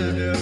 Yeah.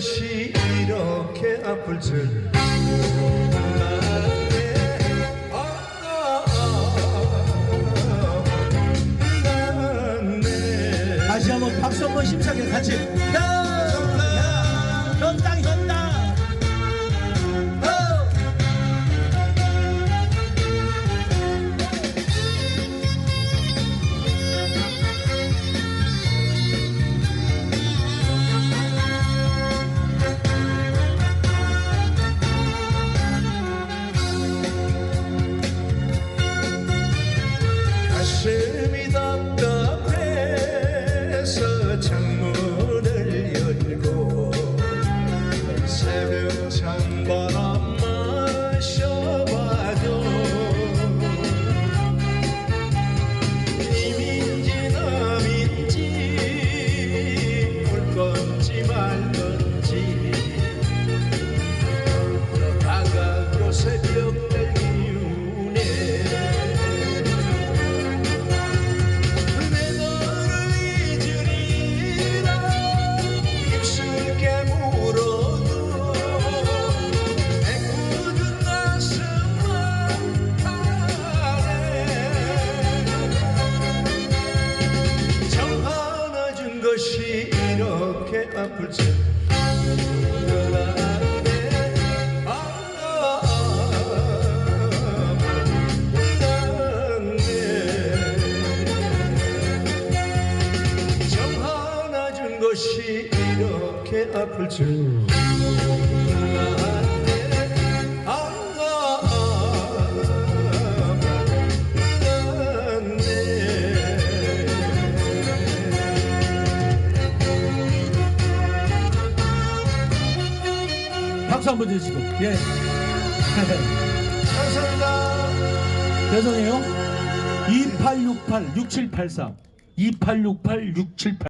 것이 이렇게 아플 줄. 다시 한번 박수 한번 심차게 같이 창문을 열고 새벽 찬바람 마셔봐도 님인지 남인지 올 건지 말 건지 것이 이렇게 아플 줄 몰랐네 아, 몰랐네 정 하나 준 것이 이렇게 아플 줄 박수 한번 주시고. 예. 감사합니다. 죄송해요. 2868 6783 2868 6783